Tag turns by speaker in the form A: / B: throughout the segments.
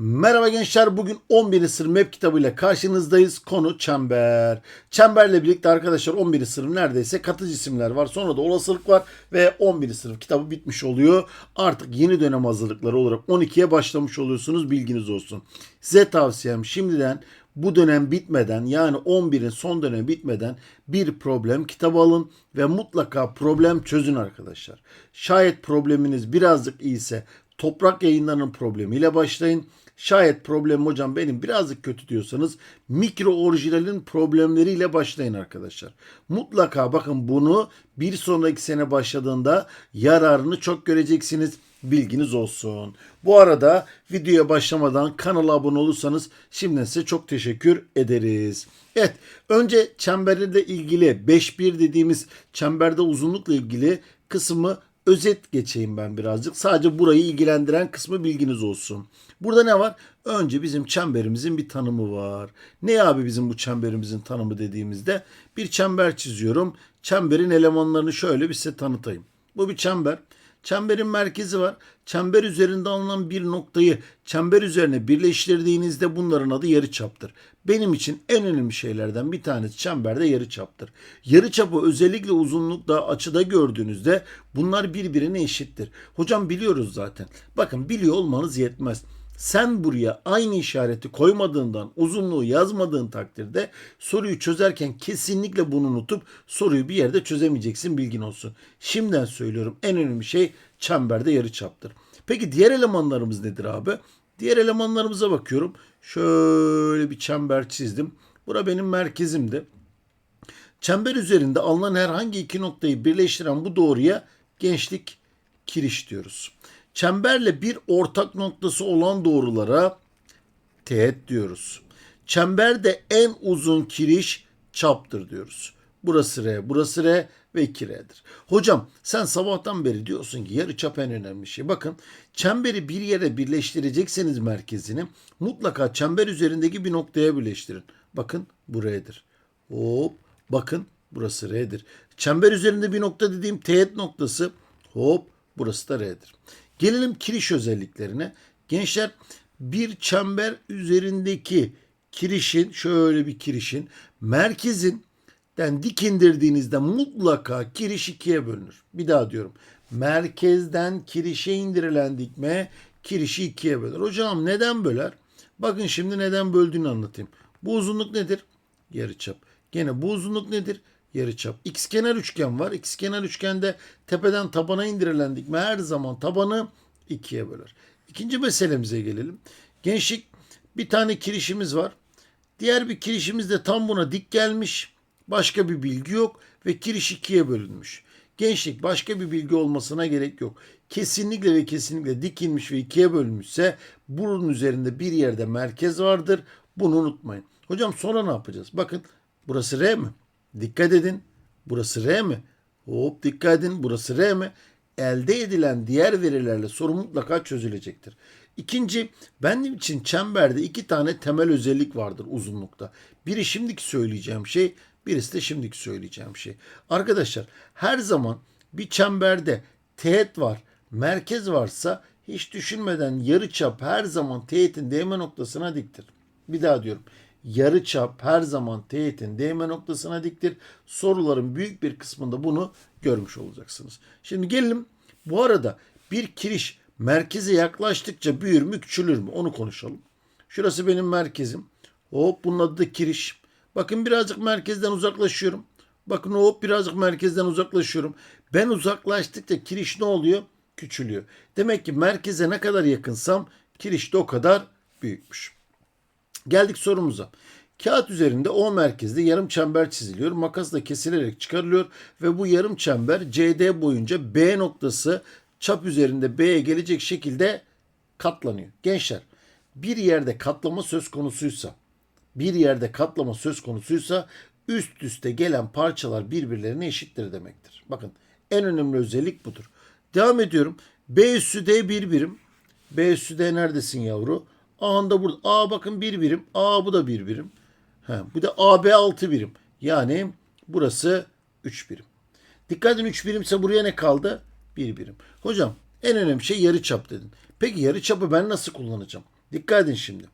A: Merhaba gençler. Bugün 11. sınıf map kitabıyla karşınızdayız. Konu çember. Çemberle birlikte arkadaşlar 11. sınıf neredeyse katı cisimler var. Sonra da olasılık var ve 11. sınıf kitabı bitmiş oluyor. Artık yeni dönem hazırlıkları olarak 12'ye başlamış oluyorsunuz. Bilginiz olsun. Size tavsiyem şimdiden bu dönem bitmeden yani 11'in son dönemi bitmeden bir problem kitabı alın ve mutlaka problem çözün arkadaşlar. Şayet probleminiz birazcık iyiyse toprak yayınlarının problemiyle başlayın. Şayet problem hocam benim birazcık kötü diyorsanız mikro orijinalin problemleriyle başlayın arkadaşlar. Mutlaka bakın bunu bir sonraki sene başladığında yararını çok göreceksiniz. Bilginiz olsun. Bu arada videoya başlamadan kanala abone olursanız şimdiden size çok teşekkür ederiz. Evet önce çemberle ilgili 5-1 dediğimiz çemberde uzunlukla ilgili kısmı özet geçeyim ben birazcık. Sadece burayı ilgilendiren kısmı bilginiz olsun. Burada ne var? Önce bizim çemberimizin bir tanımı var. Ne abi bizim bu çemberimizin tanımı dediğimizde bir çember çiziyorum. Çemberin elemanlarını şöyle bir size tanıtayım. Bu bir çember. Çemberin merkezi var. Çember üzerinde alınan bir noktayı çember üzerine birleştirdiğinizde bunların adı yarıçaptır. Benim için en önemli şeylerden bir tanesi çemberde yarıçaptır. Yarıçapı özellikle uzunlukta açıda gördüğünüzde bunlar birbirine eşittir. Hocam biliyoruz zaten. Bakın biliyor olmanız yetmez. Sen buraya aynı işareti koymadığından, uzunluğu yazmadığın takdirde soruyu çözerken kesinlikle bunu unutup soruyu bir yerde çözemeyeceksin bilgin olsun. Şimdiden söylüyorum en önemli şey çemberde yarıçaptır. Peki diğer elemanlarımız nedir abi? Diğer elemanlarımıza bakıyorum. Şöyle bir çember çizdim. Bura benim merkezimdi. Çember üzerinde alınan herhangi iki noktayı birleştiren bu doğruya gençlik kiriş diyoruz. Çemberle bir ortak noktası olan doğrulara teğet diyoruz. Çemberde en uzun kiriş çaptır diyoruz. Burası R, burası R ve 2R'dir. Hocam sen sabahtan beri diyorsun ki yarı çap en önemli şey. Bakın çemberi bir yere birleştirecekseniz merkezini mutlaka çember üzerindeki bir noktaya birleştirin. Bakın bu R'dir. Hop bakın burası R'dir. Çember üzerinde bir nokta dediğim teğet noktası hop burası da R'dir. Gelelim kiriş özelliklerine. Gençler bir çember üzerindeki kirişin şöyle bir kirişin merkezin den dik indirdiğinizde mutlaka kiriş ikiye bölünür. Bir daha diyorum. Merkezden kirişe indirilen dikme kirişi ikiye böler. Hocam neden böler? Bakın şimdi neden böldüğünü anlatayım. Bu uzunluk nedir? Yarıçap. Gene bu uzunluk nedir? Yarıçap. İkizkenar üçgen var. İkizkenar üçgende tepeden tabana indirilen dikme her zaman tabanı ikiye böler. İkinci meselemize gelelim. Gençlik bir tane kirişimiz var. Diğer bir kirişimiz de tam buna dik gelmiş. Başka bir bilgi yok ve kiriş ikiye bölünmüş. Gençlik başka bir bilgi olmasına gerek yok. Kesinlikle ve kesinlikle dikilmiş ve ikiye bölünmüşse bunun üzerinde bir yerde merkez vardır. Bunu unutmayın. Hocam sonra ne yapacağız? Bakın burası R mi? Dikkat edin. Burası R mi? Hop dikkat edin. Burası R mi? Elde edilen diğer verilerle soru mutlaka çözülecektir. İkinci, benim için çemberde iki tane temel özellik vardır uzunlukta. Biri şimdiki söyleyeceğim şey, birisi de şimdiki söyleyeceğim şey. Arkadaşlar her zaman bir çemberde teğet var, merkez varsa hiç düşünmeden yarıçap her zaman teğetin değme noktasına diktir. Bir daha diyorum. Yarıçap her zaman teğetin değme noktasına diktir. Soruların büyük bir kısmında bunu görmüş olacaksınız. Şimdi gelelim bu arada bir kiriş merkeze yaklaştıkça büyür mü küçülür mü onu konuşalım. Şurası benim merkezim. Hop bunun adı da kiriş. Bakın birazcık merkezden uzaklaşıyorum. Bakın hop birazcık merkezden uzaklaşıyorum. Ben uzaklaştıkça kiriş ne oluyor? Küçülüyor. Demek ki merkeze ne kadar yakınsam kiriş de o kadar büyükmüş. Geldik sorumuza. Kağıt üzerinde O merkezde yarım çember çiziliyor. Makasla kesilerek çıkarılıyor ve bu yarım çember CD boyunca B noktası çap üzerinde B'ye gelecek şekilde katlanıyor. Gençler bir yerde katlama söz konusuysa bir yerde katlama söz konusuysa üst üste gelen parçalar birbirlerine eşittir demektir. Bakın en önemli özellik budur. Devam ediyorum. B üssü D bir birim. B üssü D neredesin yavru? A'nın da burada. A bakın bir birim. A bu da bir birim. Ha, bu da AB 6 birim. Yani burası 3 birim. Dikkat edin 3 birimse buraya ne kaldı? 1 birim. Hocam en önemli şey yarı çap dedin. Peki yarı çapı ben nasıl kullanacağım? Dikkat edin şimdi.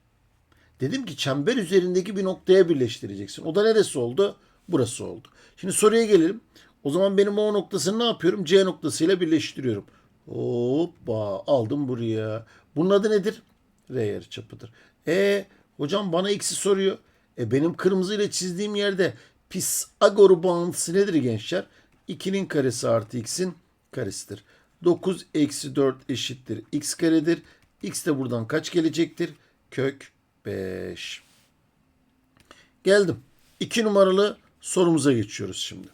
A: Dedim ki çember üzerindeki bir noktaya birleştireceksin. O da neresi oldu? Burası oldu. Şimdi soruya gelelim. O zaman benim O noktasını ne yapıyorum? C noktasıyla birleştiriyorum. Hoppa aldım buraya. Bunun adı nedir? R yarıçapıdır. E hocam bana x'i soruyor. E benim kırmızıyla çizdiğim yerde Pisagor bağıntısı nedir gençler? 2'nin karesi artı x'in karesidir. 9 eksi 4 eşittir x karedir. X de buradan kaç gelecektir? Kök 5. Geldim. 2 numaralı sorumuza geçiyoruz şimdi.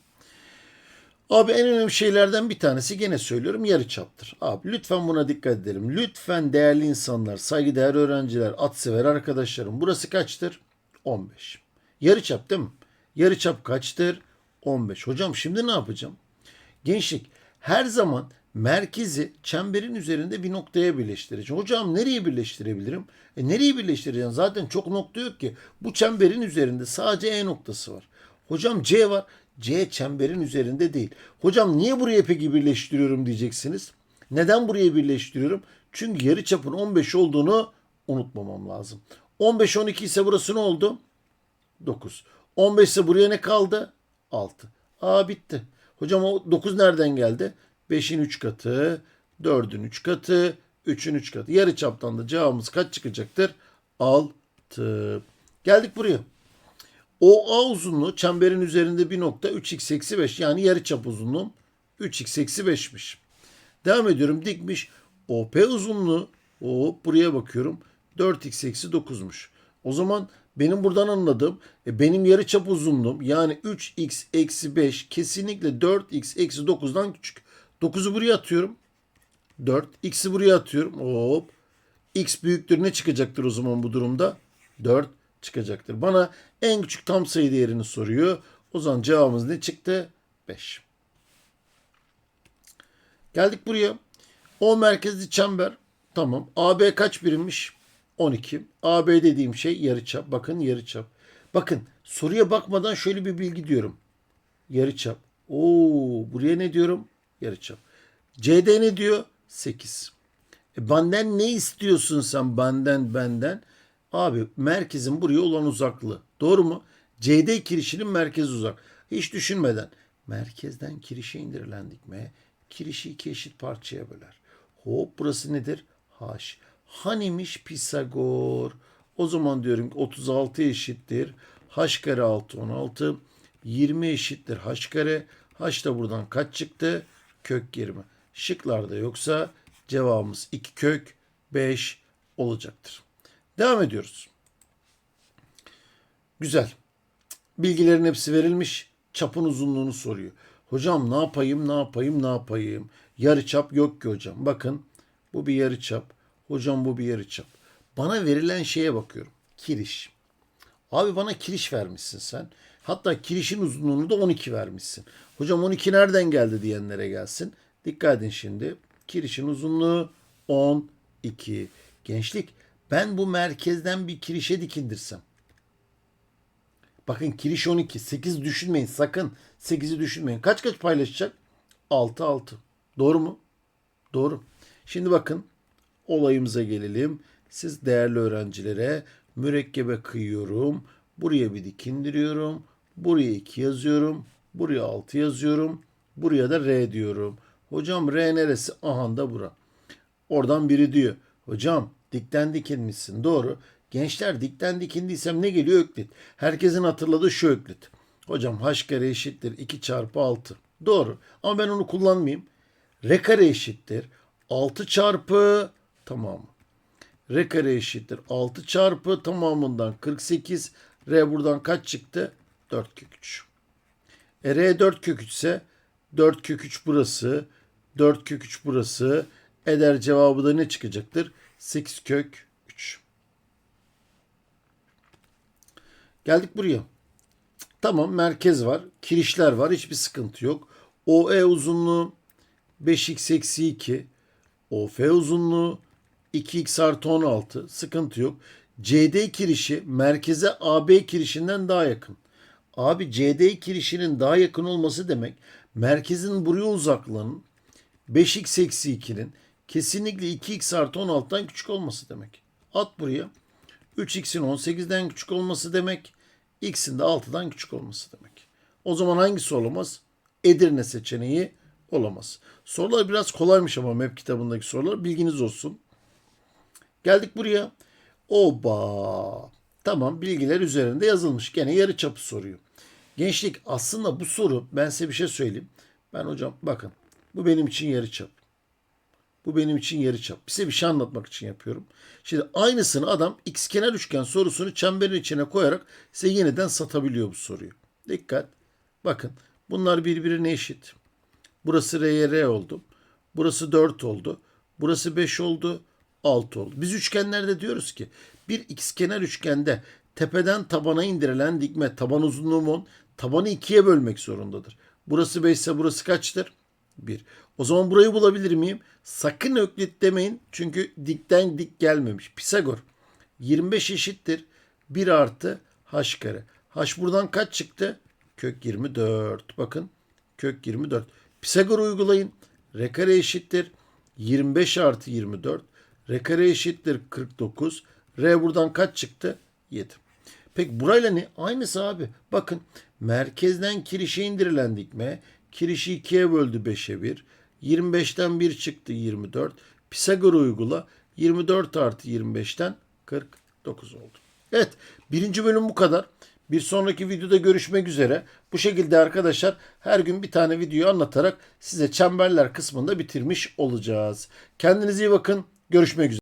A: Abi en önemli şeylerden bir tanesi gene söylüyorum yarıçaptır. Abi lütfen buna dikkat edelim. Lütfen değerli insanlar, saygıdeğer öğrenciler, at sever arkadaşlarım. Burası kaçtır? 15. Yarıçap değil mi? Yarıçap kaçtır? 15. Hocam şimdi ne yapacağım? Gençlik her zaman merkezi çemberin üzerinde bir noktaya birleştireceğim. Hocam nereye birleştirebilirim? E nereye birleştireceğim? Zaten çok nokta yok ki. Bu çemberin üzerinde sadece E noktası var. Hocam C var. C çemberin üzerinde değil. Hocam niye buraya peki birleştiriyorum diyeceksiniz. Neden buraya birleştiriyorum? Çünkü yarıçapın 15 olduğunu unutmamam lazım. 15 12 ise burası ne oldu? 9. 15 ise buraya ne kaldı? 6. Aa bitti. Hocam o 9 nereden geldi? 5'in 3 katı, 4'ün 3 katı, 3'ün 3 katı. Yarı çaptan da cevabımız kaç çıkacaktır? 6. Geldik buraya. OA uzunluğu çemberin üzerinde bir nokta 3x eksi 5 yani yarı çap uzunluğum 3x eksi 5'miş. Devam ediyorum dikmiş. OP uzunluğu hop buraya bakıyorum 4x eksi 9'muş. O zaman benim buradan anladığım e, benim yarı çap uzunluğum yani 3x eksi 5 kesinlikle 4x eksi 9'dan küçük. 9'u buraya atıyorum. 4. X'i buraya atıyorum. Hop. X büyüktür ne çıkacaktır o zaman bu durumda? 4 çıkacaktır. Bana en küçük tam sayı değerini soruyor. O zaman cevabımız ne çıktı? 5. Geldik buraya. O merkezli çember. Tamam. AB kaç birimmiş? 12. AB dediğim şey yarıçap. Bakın yarıçap. Bakın soruya bakmadan şöyle bir bilgi diyorum. Yarıçap. Oo buraya ne diyorum? Yarıçap. CD ne diyor? 8. E benden ne istiyorsun sen benden benden? Abi merkezin buraya olan uzaklığı. Doğru mu? CD kirişinin merkezi uzak. Hiç düşünmeden merkezden kirişe indirilen dikme kirişi iki eşit parçaya böler. Hop burası nedir? H. Hanimiş Pisagor? O zaman diyorum ki 36 eşittir. H kare 6 16. 20 eşittir H kare. H da buradan kaç çıktı? Kök 20. Şıklarda yoksa cevabımız 2 kök 5 olacaktır. Devam ediyoruz. Güzel. Bilgilerin hepsi verilmiş. Çapın uzunluğunu soruyor. Hocam ne yapayım, ne yapayım, ne yapayım? Yarı çap yok ki hocam. Bakın bu bir yarı çap. Hocam bu bir yarı çap. Bana verilen şeye bakıyorum. Kiriş. Abi bana kiriş vermişsin sen. Hatta kirişin uzunluğunu da 12 vermişsin. Hocam 12 nereden geldi diyenlere gelsin. Dikkat edin şimdi. Kirişin uzunluğu 12. Gençlik ben bu merkezden bir kirişe dikindirsem. Bakın kiriş 12. 8 düşünmeyin sakın. 8'i düşünmeyin. Kaç kaç paylaşacak? 6 6. Doğru mu? Doğru. Şimdi bakın olayımıza gelelim. Siz değerli öğrencilere mürekkebe kıyıyorum. Buraya bir dikindiriyorum. Buraya 2 yazıyorum. Buraya 6 yazıyorum. Buraya da R diyorum. Hocam R neresi? Aha da bura. Oradan biri diyor. Hocam dikten dikinmişsin. Doğru. Gençler dikten dikindiysem ne geliyor Öklit? Herkesin hatırladığı şu Öklit. Hocam h kare eşittir 2 çarpı 6. Doğru. Ama ben onu kullanmayayım. R kare eşittir 6 çarpı tamamı. R kare eşittir 6 çarpı tamamından 48. R buradan kaç çıktı? 4 kök 3. E R 4 kök 3 ise 4 kök 3 burası. 4 kök 3 burası. Eder cevabı da ne çıkacaktır? 8 kök 3. Geldik buraya. Tamam merkez var. Kirişler var. Hiçbir sıkıntı yok. OE uzunluğu 5x eksi 2. OF uzunluğu 2x artı 16. Sıkıntı yok. CD kirişi merkeze AB kirişinden daha yakın. Abi CD kirişinin daha yakın olması demek merkezin buraya uzaklığının 5x eksi 2'nin kesinlikle 2x artı 16'dan küçük olması demek. At buraya. 3x'in 18'den küçük olması demek. x'in de 6'dan küçük olması demek. O zaman hangisi olamaz? Edirne seçeneği olamaz. Sorular biraz kolaymış ama map kitabındaki sorular. Bilginiz olsun. Geldik buraya. Oba. Tamam bilgiler üzerinde yazılmış. Gene yarı çapı soruyor. Gençlik aslında bu soru ben size bir şey söyleyeyim. Ben hocam bakın bu benim için yarı çap. Bu benim için yarı çap. Size bir şey anlatmak için yapıyorum. Şimdi aynısını adam x kenar üçgen sorusunu çemberin içine koyarak size yeniden satabiliyor bu soruyu. Dikkat. Bakın bunlar birbirine eşit. Burası R'ye R oldu. Burası 4 oldu. Burası 5 oldu. 6 oldu. Biz üçgenlerde diyoruz ki bir ikizkenar üçgende tepeden tabana indirilen dikme taban uzunluğu 10 tabanı ikiye bölmek zorundadır. Burası 5 ise burası kaçtır? 1. O zaman burayı bulabilir miyim? Sakın öklit demeyin. Çünkü dikten dik gelmemiş. Pisagor. 25 eşittir. 1 artı h kare. H buradan kaç çıktı? Kök 24. Bakın kök 24. Pisagor uygulayın. R kare eşittir. 25 artı 24. R kare eşittir 49. R buradan kaç çıktı? 7. Peki burayla ne? Aynısı abi. Bakın merkezden kirişe indirilen dikme. Kirişi 2'ye böldü 5'e 1. 25'ten 1 çıktı 24. Pisagor uygula. 24 artı 25'ten 49 oldu. Evet birinci bölüm bu kadar. Bir sonraki videoda görüşmek üzere. Bu şekilde arkadaşlar her gün bir tane video anlatarak size çemberler kısmında bitirmiş olacağız. Kendinize iyi bakın. Görüşmek üzere.